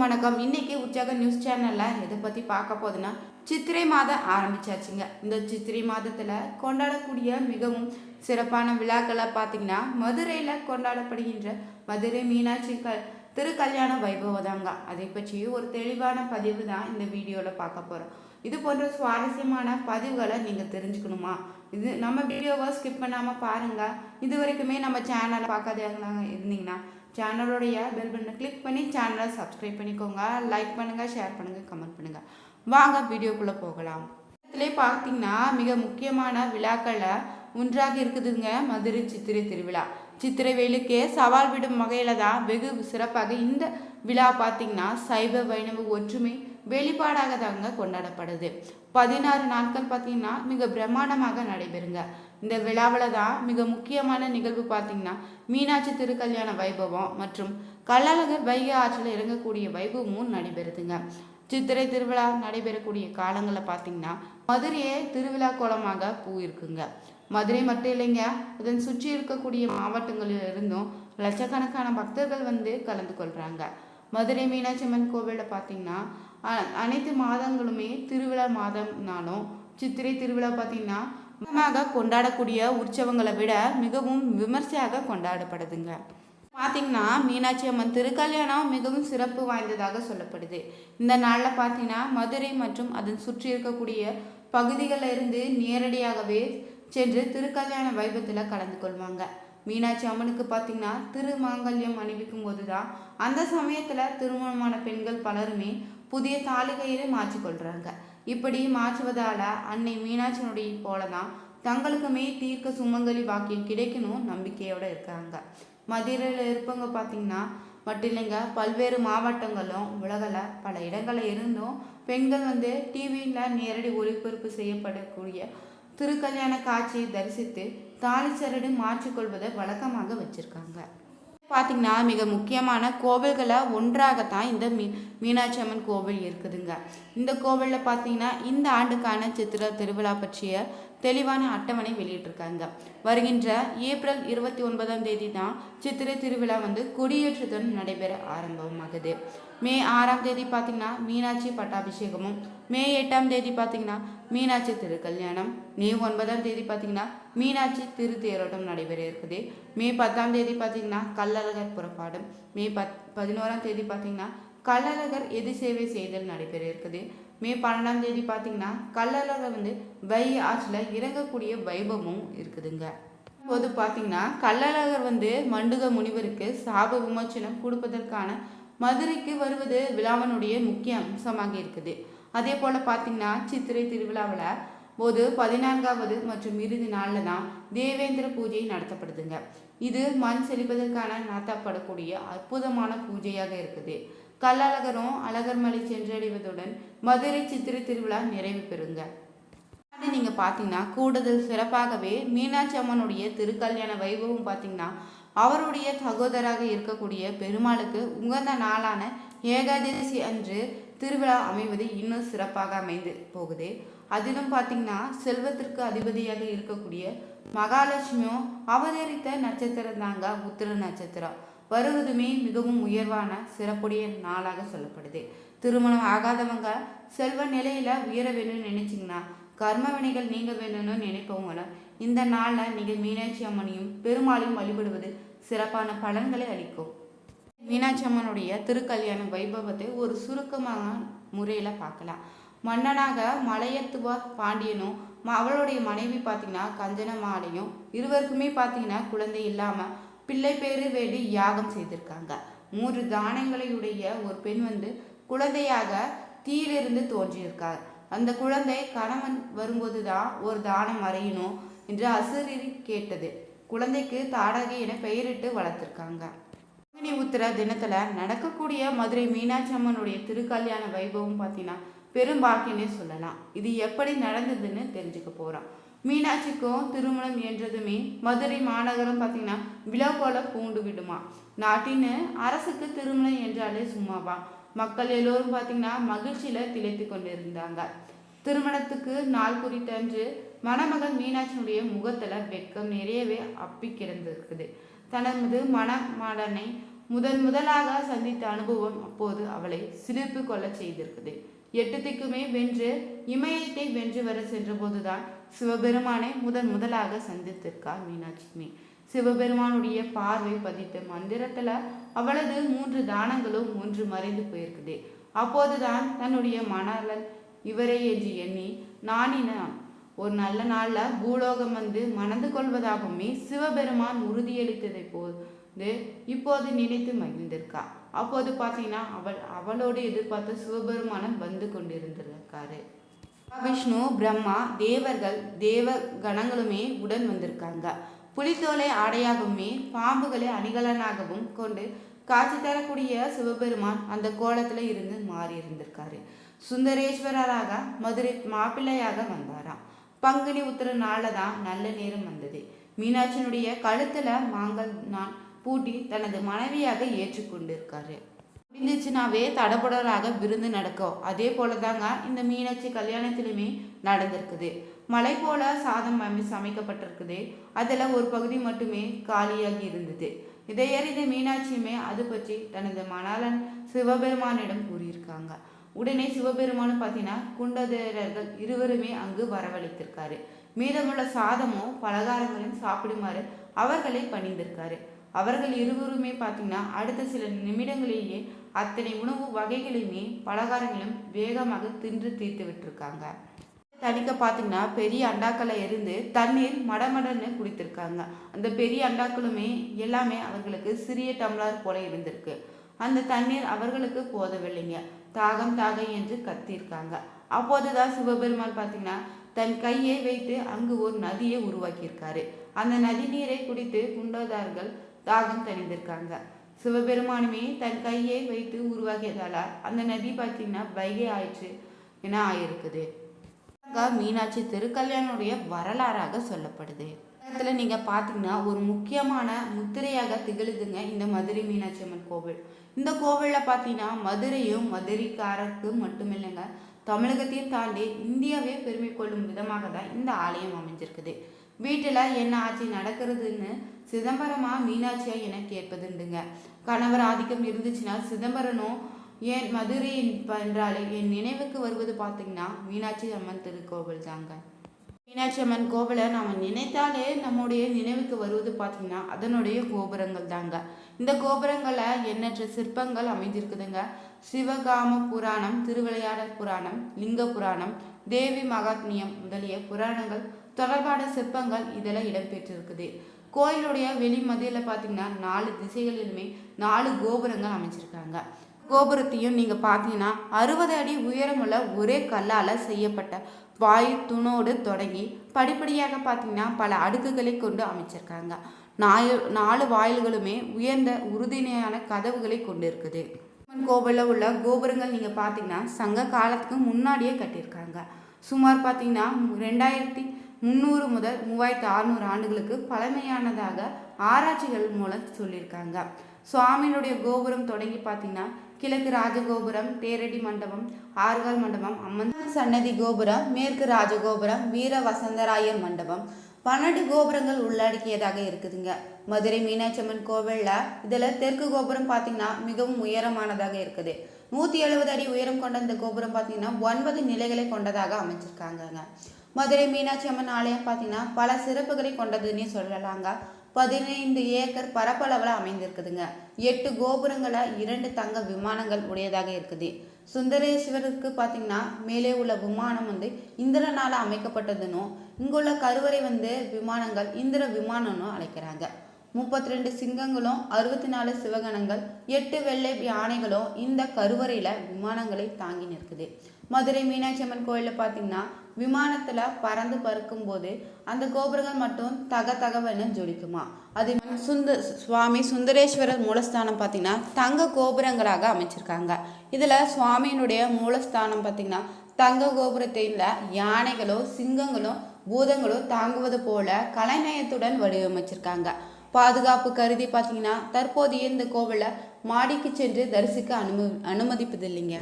அனைவருக்கும் வணக்கம். இன்னைக்கு உற்சாக நியூஸ் சேனலில் எதை பற்றி பார்க்க போகுதுன்னா சித்திரை மாதம் ஆரம்பிச்சாச்சுங்க. இந்த சித்திரை மாதத்தில் கொண்டாடக்கூடிய மிகவும் சிறப்பான விழாக்களை பார்த்தீங்கன்னா மதுரையில் கொண்டாடப்படுகின்ற மதுரை மீனாட்சி க திருக்கல்யாண வைபவம் தாங்க அதை பற்றி ஒரு தெளிவான பதிவு தான் இந்த வீடியோவில் பார்க்க போகிறோம் இது போன்ற சுவாரஸ்யமான பதிவுகளை நீங்கள் தெரிஞ்சுக்கணுமா? இது நம்ம வீடியோவை ஸ்கிப் பண்ணாமல் பாருங்கள் இது வரைக்குமே நம்ம சேனலை பார்க்காதவங்க இருந்தீங்கன்னா சேனலோடைய பெல் பட்டனை கிளிக் பண்ணி சேனலை சப்ஸ்கிரைப் பண்ணிக்கோங்க. லைக் பண்ணுங்கள் ஷேர் பண்ணுங்கள் கமெண்ட் பண்ணுங்கள் வாங்க வீடியோக்குள்ளே போகலாம். இதிலே பார்த்தீங்கன்னா மிக முக்கியமான விழாக்களில் ஒன்றாக இருக்குதுங்க மதுரை சித்திரை திருவிழா. சித்திரை வேலுக்கே சவால் விடும் வகையில் தான் வெகு சிறப்பாக இந்த விழா பார்த்திங்கன்னா சைவ வைணவ ஒற்றுமை வெளிப்பாடாக தாங்க கொண்டாடப்படுது. பதினாறு நாட்கள் பார்த்தீங்கன்னா மிக பிரம்மாண்டமாக நடைபெறுங்க. இந்த விழாவில் தான் மிக முக்கியமான நிகழ்வு பார்த்தீங்கன்னா மீனாட்சி திருக்கல்யாண வைபவம் மற்றும் கள்ளழகர் வைகை ஆற்றில் இறங்கக்கூடிய வைபவமும் நடைபெறுதுங்க. சித்திரை திருவிழா நடைபெறக்கூடிய காலங்களில் பார்த்தீங்கன்னா மதுரையே திருவிழா கோலமாக பூ இருக்குங்க மதுரை மட்டும் இல்லைங்க அதன் சுற்றி இருக்கக்கூடிய மாவட்டங்களில் இருந்தும் லட்சக்கணக்கான பக்தர்கள் வந்து கலந்து கொள்கிறாங்க மதுரை மீனாட்சி அம்மன் கோவிலில் பார்த்தீங்கன்னா அனைத்து மாதங்களுமே திருவிழா மாதம்னாலும் சித்திரை திருவிழா பார்த்தீங்கன்னா முக்கியமாக கொண்டாடக்கூடிய உற்சவங்களை விட மிகவும் விமர்சையாக கொண்டாடப்படுதுங்க. பார்த்தீங்கன்னா மீனாட்சி அம்மன் திருக்கல்யாணம் மிகவும் சிறப்பு வாய்ந்ததாக சொல்லப்படுது. இந்த நாளில் பார்த்தீங்கன்னா மதுரை மற்றும் அதன் சுற்றி இருக்கக்கூடிய பகுதிகளில் இருந்து நேரடியாகவே சென்று திருக்கல்யாண வைபத்தில் கலந்து கொள்வாங்க. மீனாட்சி அம்மனுக்கு பார்த்தீங்கன்னா திருமாங்கல்யம் அணிவிக்கும் போது தான் அந்த சமயத்தில் திருமணமான பெண்கள் பலருமே புதிய தாலிகையிலே மாற்றிக்கொள்கிறாங்க இப்படி மாற்றுவதால் அன்னை மீனாட்சியினுடைய போல தான் தங்களுக்குமே தீர்க்க சுமங்கலி பாக்கியம் கிடைக்கணும் நம்பிக்கையோடு இருக்காங்க. மதுரையில் இருப்பவங்க பார்த்தீங்கன்னா மட்டும் இல்லைங்க பல்வேறு மாவட்டங்களும் உலகில் பல இடங்களில் இருந்தும் பெண்கள் வந்து டிவியில் நேரடி ஒளிபரப்பு செய்யப்படக்கூடிய திருக்கல்யாண காட்சியை தரிசித்து தாலி சரடு மாற்றிக்கொள்வதை வழக்கமாக வச்சுருக்காங்க. பார்த்திங்கன்னா மிக முக்கியமான கோவில்களை ஒன்றாகத்தான் இந்த மீ மீனாட்சி அம்மன் கோவில் இருக்குதுங்க. இந்த கோவிலில் பார்த்தீங்கன்னா இந்த ஆண்டுக்கான சித்திர திருவிழா பற்றிய தெளிவான அட்டவணை வெளியிட்டிருக்காங்க. வருகின்ற ஏப்ரல் இருபத்தி ஒன்பதாம் தேதி தான் சித்திரை திருவிழா வந்து கொடியேற்றத்துடன் நடைபெற ஆரம்பமாகுது. மே ஆறாம் தேதி பார்த்தீங்கன்னா மீனாட்சி பட்டாபிஷேகமும் மே எட்டாம் தேதி பார்த்தீங்கன்னா மீனாட்சி திருக்கல்யாணம் மே ஒன்பதாம் தேதி பார்த்தீங்கன்னா மீனாட்சி திருத்தேரோட்டம் நடைபெற இருக்குது. மே பத்தாம் தேதி பார்த்தீங்கன்னா கள்ளழகர் புறப்பாடும் மே பத் பதினோராம் தேதி பார்த்தீங்கன்னா கள்ளழகர் எது சேவை செய்தல் நடைபெற இருக்குது. மே பன்னெண்டாம் தேதி பார்த்தீங்கன்னா கள்ளழகர் வந்து வை ஆற்றில் இறங்கக்கூடிய வைபவமும் இருக்குதுங்க. போது பார்த்தீங்கன்னா கள்ளழகர் வந்து மண்டுக முனிவருக்கு சாப விமோச்சனம் கொடுப்பதற்கான மதுரைக்கு வருவது விழாவினுடைய முக்கிய அம்சமாக இருக்குது. அதே போல் பார்த்தீங்கன்னா சித்திரை திருவிழாவில் போது பதினான்காவது மற்றும் இறுதி நாளில் தான் தேவேந்திர பூஜை நடத்தப்படுதுங்க. இது மண் செழிப்பதற்கான நடத்தப்படக்கூடிய அற்புதமான பூஜையாக இருக்குது. கள்ளழகரும் அழகர்மலை சென்றடைவதுடன் மதுரை சித்திரை திருவிழா நிறைவு பெறுங்க. அது நீங்கள் பார்த்தீங்கன்னா கூடுதல் சிறப்பாகவே மீனாட்சி அம்மனுடைய திருக்கல்யாண வைபவம் பார்த்தீங்கன்னா அவருடைய சகோதராக இருக்கக்கூடிய பெருமாளுக்கு உகந்த நாளான ஏகாதசி அன்று திருவிழா அமைவது இன்னும் சிறப்பாக அமைந்து போகுது. அதிலும் பார்த்தீங்கன்னா செல்வத்திற்கு அதிபதியாக இருக்கக்கூடிய மகாலட்சுமியும் அவதரித்த நட்சத்திரம் தாங்க உத்திர நட்சத்திரம். வருவதுமே மிகவும் உயர்வான சிறப்புடைய நாளாக சொல்லப்படுது. திருமணம் ஆகாதவங்க செல்வ நிலையில உயர வேணும்னு நினைச்சிங்கன்னா கர்ம வினைகள் நீங்க வேணும்னு நினைப்பவங்கள இந்த நாளில் நீங்கள் மீனாட்சி அம்மனையும் பெருமாளையும் வழிபடுவது சிறப்பான பலன்களை அளிக்கும். மீனாட்சி அம்மனுடைய திருக்கல்யாண வைபவத்தை ஒரு சுருக்கமான முறையில் பார்க்கலாம். மன்னனாக மலையத்துவ பாண்டியனும் அவளுடைய மனைவி பார்த்தீங்கன்னா கஞ்சனமாலையும் இருவருக்குமே பார்த்தீங்கன்னா குழந்தை இல்லாமல் பிள்ளை பேரு வேண்டி யாகம் செய்திருக்காங்க. மூன்று தானங்களையுடைய ஒரு பெண் வந்து குழந்தையாக தீயிலிருந்து தோன்றியிருக்கார். அந்த குழந்தை கணவன் வரும்போது தான் ஒரு தானம் வரையணும் என்று அசுரீரி கேட்டது. குழந்தைக்கு தாடகை என பெயரிட்டு வளர்த்திருக்காங்க. பங்குனி உத்திர தினத்துல நடக்கக்கூடிய மதுரை மீனாட்சி அம்மனுடைய திருக்கல்யாண வைபவம் பார்த்தீங்கன்னா பெரும் பாக்கியனே சொல்லலாம். இது எப்படி நடந்ததுன்னு தெரிஞ்சுக்க போகிறோம் மீனாட்சிக்கும் திருமணம் என்றதுமே மதுரை மாநகரம் பார்த்தீங்கன்னா விழா போல பூண்டு விடுமா நாட்டின் அரசுக்கு திருமணம் என்றாலே சும்மாவா? மக்கள் எல்லோரும் பார்த்தீங்கன்னா மகிழ்ச்சியில திளைத்து கொண்டிருந்தாங்க. திருமணத்துக்கு நாள் குறித்தன்று மணமகள் மீனாட்சியினுடைய முகத்துல வெட்கம் நிறையவே அப்பி கிடந்திருக்குது. தனது மணமாடனை முதன் முதலாக சந்தித்த அனுபவம் அப்போது அவளை சிரிப்பு கொள்ள செய்திருக்குது. எட்டு திக்குமே வென்று இமயத்தை வென்று வர சென்றபோதுதான் சிவபெருமானை முதன் முதலாக சந்தித்திருக்கார் மீனாட்சிமே சிவபெருமானுடைய பார்வை பதித்த மந்திரத்துல அவளது மூன்று தானங்களும் ஒன்று மறைந்து போயிருக்குது. அப்போதுதான் தன்னுடைய மணலன் இவரை என்று எண்ணி நானின ஒரு நல்ல நாள்ல பூலோகம் வந்து மணந்து கொள்வதாகவுமே சிவபெருமான் உறுதியளித்ததை போது இப்போது நினைத்து மகிழ்ந்திருக்கா? அப்போது பார்த்தீங்கன்னா அவள் அவளோடு எதிர்பார்த்த சிவபெருமானம் வந்து கொண்டிருந்திருக்காரு. விஷ்ணு பிரம்மா தேவர்கள் தேவ கணங்களுமே உடன் வந்திருக்காங்க. புலித்தோலை ஆடையாகவுமே பாம்புகளை அணிகலனாகவும் கொண்டு காட்சி தரக்கூடிய சிவபெருமான் அந்த கோலத்தில் இருந்து மாறி இருந்திருக்காரு. சுந்தரேஸ்வரராக மதுரை மாப்பிள்ளையாக வந்தாராம். பங்குனி உத்திர நாளில் தான் நல்ல நேரம் வந்தது. மீனாட்சியினுடைய கழுத்தில் மாங்கல் நான் பூட்டி தனது மனைவியாக ஏற்றுக்கொண்டிருக்காரு. முடிஞ்சிச்சுனாவே தடபுடலாக விருந்து நடக்கும் அதே போல தாங்க இந்த மீனாட்சி கல்யாணத்திலுமே நடந்திருக்குது. மலை போல சாதம் அமை சமைக்கப்பட்டிருக்குது. அதில் ஒரு பகுதி மட்டுமே காலியாகி இருந்தது. இதை அறிந்த மீனாட்சியுமே அது பற்றி தனது மணாளன் சிவபெருமானிடம் கூறியிருக்காங்க. உடனே சிவபெருமானும் பார்த்தீங்கன்னா குண்டதேரர்கள் இருவருமே அங்கு வரவழைத்திருக்காரு. மீதமுள்ள சாதமும் பலகாரங்களையும் சாப்பிடுமாறு அவர்களை பணிந்திருக்காரு. அவர்கள் இருவருமே பார்த்தீங்கன்னா அடுத்த சில நிமிடங்களிலேயே அத்தனை உணவு வகைகளையுமே பலகாரங்களும் வேகமாக தின்று தீர்த்து விட்டுருக்காங்க. தனிக்க பார்த்தீங்கன்னா பெரிய அண்டாக்களை இருந்து தண்ணீர் மடமடன்னு குடித்திருக்காங்க. அந்த பெரிய அண்டாக்களுமே எல்லாமே அவர்களுக்கு சிறிய டம்ளர் போல இருந்திருக்கு. அந்த தண்ணீர் அவர்களுக்கு போதவில்லைங்க. தாகம் தாகம் என்று கத்தியிருக்காங்க. அப்போதுதான் சிவபெருமான் பார்த்தீங்கன்னா தன் கையை வைத்து அங்கு ஒரு நதியை உருவாக்கியிருக்காரு. அந்த நதி நீரை குடித்து குண்டோதார்கள் தாகம் தணிந்திருக்காங்க. சிவபெருமானுமே தன் கையை வைத்து உருவாக்கியதால அந்த நதி பார்த்தீங்கன்னா வைகை ஆயிற்று என ஆயிருக்குது. மீனாட்சி திருக்கல்யாணுடைய வரலாறாக சொல்லப்படுது. இடத்துல நீங்க பாத்தீங்கன்னா ஒரு முக்கியமான முத்திரையாக திகழுதுங்க இந்த மதுரை மீனாட்சி அம்மன் கோவில். இந்த கோவில்ல பாத்தீங்கன்னா மதுரையும் மதுரைக்காரருக்கு மட்டும் இல்லைங்க தமிழகத்தையும் தாண்டி இந்தியாவே பெருமை கொள்ளும் விதமாக தான் இந்த ஆலயம் அமைஞ்சிருக்குது. வீட்டில் என்ன ஆட்சி நடக்கிறதுன்னு சிதம்பரமா மீனாட்சியா என கேட்பதுண்டுங்க. கணவர் ஆதிக்கம் இருந்துச்சுன்னா சிதம்பரனும் ஏன் மதுரை என்றாலே என் நினைவுக்கு வருவது பார்த்தீங்கன்னா மீனாட்சி அம்மன் திருக்கோவில் தாங்க. மீனாட்சி அம்மன் கோவிலை நாம் நினைத்தாலே நம்முடைய நினைவுக்கு வருவது பார்த்தீங்கன்னா அதனுடைய கோபுரங்கள் தாங்க. இந்த கோபுரங்களை எண்ணற்ற சிற்பங்கள் அமைஞ்சிருக்குதுங்க. சிவகாம புராணம் திருவிளையாடல் புராணம் லிங்க புராணம் தேவி மகாத்மியம் முதலிய புராணங்கள் தொடர்பான சிற்பங்கள் இதெல்லாம் இடம்பெற்றிருக்குது. கோயிலுடைய வெளிமதியில் பார்த்தீங்கன்னா நாலு திசைகளிலுமே நாலு கோபுரங்கள் அமைச்சிருக்காங்க கோபுரத்தையும் நீங்கள் பார்த்தீங்கன்னா அறுபது அடி உயரமுள்ள ஒரே கல்லால் செய்யப்பட்ட வாயு துணோடு தொடங்கி படிப்படியாக பார்த்தீங்கன்னா பல அடுக்குகளை கொண்டு அமைச்சிருக்காங்க. நாலு நாலு வாயில்களுமே உயர்ந்த உறுதியான கதவுகளை கொண்டு இருக்குது கோவிலில் உள்ள கோபுரங்கள் நீங்கள் பார்த்தீங்கன்னா சங்க காலத்துக்கு முன்னாடியே கட்டியிருக்காங்க. சுமார் பார்த்தீங்கன்னா ரெண்டாயிரத்தி முந்நூறு முதல் மூவாயிரத்தி அறுநூறு ஆண்டுகளுக்கு பழமையானதாக ஆராய்ச்சிகள் மூலம் சொல்லியிருக்காங்க. சுவாமியினுடைய கோபுரம் தொடங்கி பார்த்தீங்கன்னா கிழக்கு ராஜகோபுரம் தேரடி மண்டபம் ஆறுகால் மண்டபம் அம்மன் சன்னதி கோபுரம் மேற்கு ராஜகோபுரம் வீர வசந்தராயர் மண்டபம் பன்னெண்டு கோபுரங்கள் உள்ளடக்கியதாக இருக்குதுங்க. மதுரை மீனாட்சி அம்மன் கோவிலில் இதில் தெற்கு கோபுரம் பார்த்தீங்கன்னா மிகவும் உயரமானதாக இருக்குது. நூற்றி எழுபது அடி உயரம் கொண்ட இந்த கோபுரம் பார்த்தீங்கன்னா ஒன்பது நிலைகளை கொண்டதாக அமைச்சிருக்காங்கங்க. மதுரை மீனாட்சி அம்மன் ஆலயம் பார்த்தீங்கன்னா பல சிறப்புகளை கொண்டதுன்னே சொல்லலாங்க. பதினைந்து ஏக்கர் பரப்பளவில் அமைந்திருக்குதுங்க. எட்டு கோபுரங்களை இரண்டு தங்க விமானங்கள் உடையதாக இருக்குது. சுந்தரேஸ்வருக்கு பார்த்தீங்கன்னா மேலே உள்ள விமானம் வந்து இந்திரனால் அமைக்கப்பட்டதுன்னும் இங்குள்ள கருவறை வந்து விமானங்கள் இந்திர விமானம்னு அழைக்கிறாங்க. முப்பத்தி ரெண்டு சிங்கங்களும் அறுபத்தி நாலு சிவகணங்கள் எட்டு வெள்ளை யானைகளும் இந்த கருவறையில் விமானங்களை தாங்கி நிற்குது. மதுரை மீனாட்சி அம்மன் கோயிலில் பார்த்தீங்கன்னா விமானத்தில் பறந்து பறக்கும் போது அந்த கோபுரங்கள் மட்டும் தக தகவன்னு ஜொலிக்குமா. அது சுந்த சுவாமி சுந்தரேஸ்வரர் மூலஸ்தானம் பார்த்தீங்கன்னா தங்க கோபுரங்களாக அமைச்சிருக்காங்க. இதில் சுவாமியினுடைய மூலஸ்தானம் பார்த்தீங்கன்னா தங்க கோபுரத்தில் யானைகளோ சிங்கங்களோ பூதங்களோ தாங்குவது போல கலைநயத்துடன் வடிவமைச்சிருக்காங்க. பாதுகாப்பு கருதி பார்த்தீங்கன்னா தற்போதைய இந்த கோவிலை மாடிக்கு சென்று தரிசிக்க அனுமதி அனுமதிப்பதில்லைங்க.